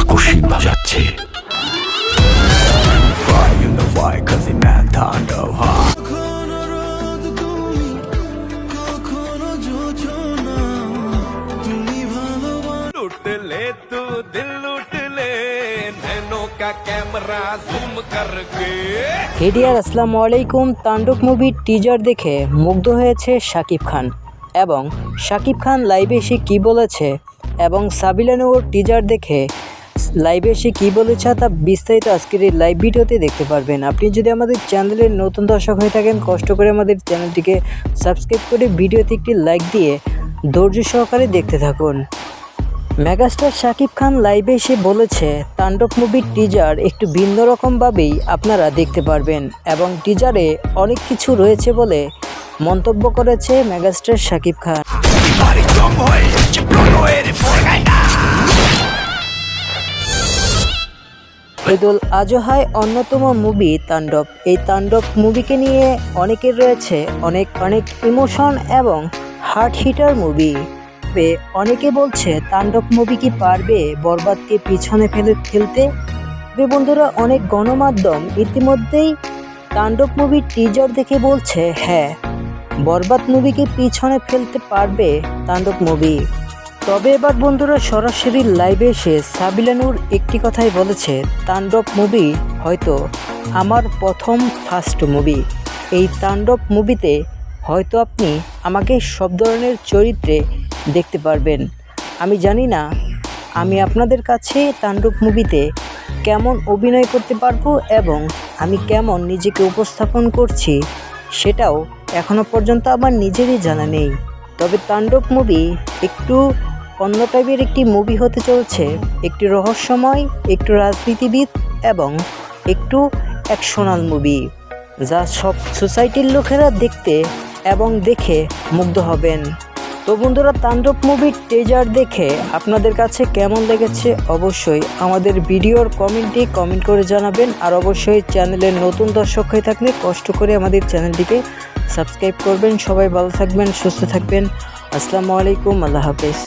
আকস্মিক বাজাচ্ছে আসসালামু আলাইকুম। তাণ্ডব মুভির টিজার দেখে মুগ্ধ হয়েছে শাকিব খান। এবং শাকিব খান লাইভে এসে কি বলেছে এবং সাবিলানুর টিজার দেখে লাইভে এসে কী বলেছে তা বিস্তারিত আজকের এই লাইভ ভিডিওতে দেখতে পারবেন। আপনি যদি আমাদের চ্যানেলের নতুন দর্শক হয়ে থাকেন, কষ্ট করে আমাদের চ্যানেলটিকে সাবস্ক্রাইব করে ভিডিওতে একটি লাইক দিয়ে ধৈর্য সহকারে দেখতে থাকুন। মেগাস্টার শাকিব খান লাইভে এসে বলেছে, তাণ্ডব মুভির টিজার একটু ভিন্ন রকমভাবেই আপনারা দেখতে পারবেন এবং টিজারে অনেক কিছু রয়েছে বলে মন্তব্য করেছে মেগাস্টার শাকিব খান। ঈদুল আজহায় অন্যতম মুভি তাণ্ডব। এই তাণ্ডব মুভিকে নিয়ে অনেকের রয়েছে অনেক অনেক ইমোশন এবং হার্ট হিটার মুভি। অনেকে বলছে তাণ্ডব মুভি কি পারবে বরবাদকে পিছনে ফেলে ফেলতে? তবে বন্ধুরা, অনেক গণমাধ্যম ইতিমধ্যেই তাণ্ডব মুভির টিজার দেখে বলছে হ্যাঁ বরবাদ মুভিকে পিছনে ফেলতে পারবে তাণ্ডব মুভি তবে এবার বন্ধুরা সরাসরি লাইভে এসে সাবিলানুর একটি কথাই বলেছে, তাণ্ডব মুভি হয়তো আমার প্রথম ফার্স্ট মুভি এই তাণ্ডব মুভিতে হয়তো আপনি আমাকে সব ধরনের চরিত্রে দেখতে পারবেন। আমি জানি না, আমি আপনাদের কাছে তাণ্ডব মুভিতে কেমন অভিনয় করতে পারব এবং আমি কেমন নিজেকে উপস্থাপন করছি সেটাও এখনও পর্যন্ত আমার নিজেরই জানা নেই। তবে তাণ্ডব মুভি একটু অন্য টাইপের একটি মুভি হতে চলছে। একটি রহস্যময়, একটু রাজনীতিবিদ এবং একটু অ্যাকশনাল মুভি যা সব সোসাইটির লোকেরা দেখতে এবং দেখে মুগ্ধ হবেন। তো বন্ধুরা, তাণ্ডব মুভির টেজার দেখে আপনাদের কাছে কেমন লেগেছে অবশ্যই আমাদের ভিডিওর কমেন্টে কমেন্ট করে জানাবেন। আর অবশ্যই চ্যানেলের নতুন দর্শক হয়ে থাকলে কষ্ট করে আমাদের চ্যানেলটিকে সাবস্ক্রাইব করবেন। সবাই ভালো থাকবেন, সুস্থ থাকবেন। আসসালামু আলাইকুম, আল্লাহ হাফেজ।